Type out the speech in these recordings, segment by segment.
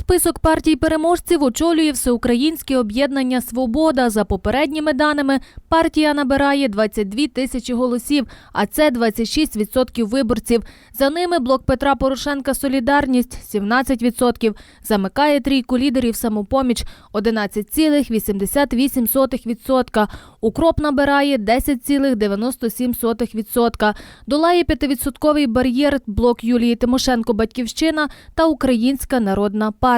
Список партій переможців очолює Всеукраїнське об'єднання Свобода. За попередніми даними, партія набирає 22 тисячі голосів, а це 26% виборців. За ними блок Петра Порошенка Солідарність 17%. Замикає трійку лідерів самопоміч 11,88%. Укроп набирає 10,97%. Долає 5% бар'єр блок Юлії Тимошенко Батьківщина та Українська народна партія.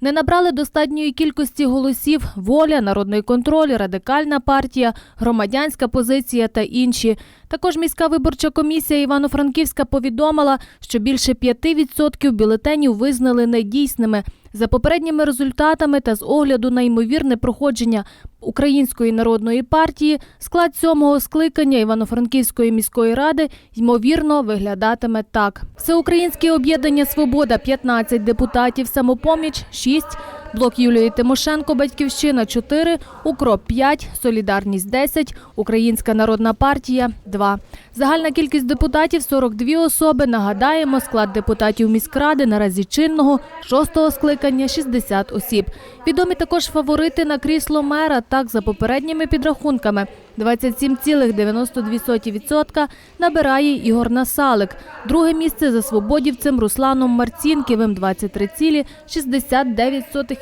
Не набрали достатньої кількості голосів воля, народний контроль, радикальна партія, громадянська позиція та інші. Також міська виборча комісія Івано-Франківська повідомила, що більше 5% бюлетенів визнали недійсними. За попередніми результатами та з огляду на ймовірне проходження Української народної партії склад сьомого скликання Івано-Франківської міської ради ймовірно виглядатиме так: Всеукраїнське об'єднання Свобода 15 депутатів, самопоміч 6, блок Юлії Тимошенко, Батьківщина 4, Укроп 5, Солідарність 10, Українська народна партія 2. Загальна кількість депутатів 42 особи. Нагадаємо, склад депутатів міськради наразі чинного шостого скликання 60 осіб. Відомі також фаворити на крісло мера. Так, за попередніми підрахунками, 27,92% набирає Ігор Насалик. Друге місце за свободівцем Русланом Марцінківим 23,69%.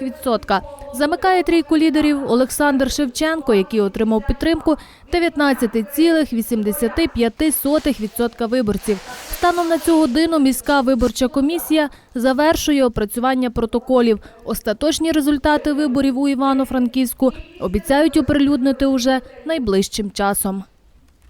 Замикає трійку лідерів Олександр Шевченко, який отримав підтримку 19,85% виборців. Станом на цю годину міська виборча комісія завершує опрацювання протоколів. Остаточні результати виборів у Івано-Франківську обіцяють оприлюднити уже найближчим часом.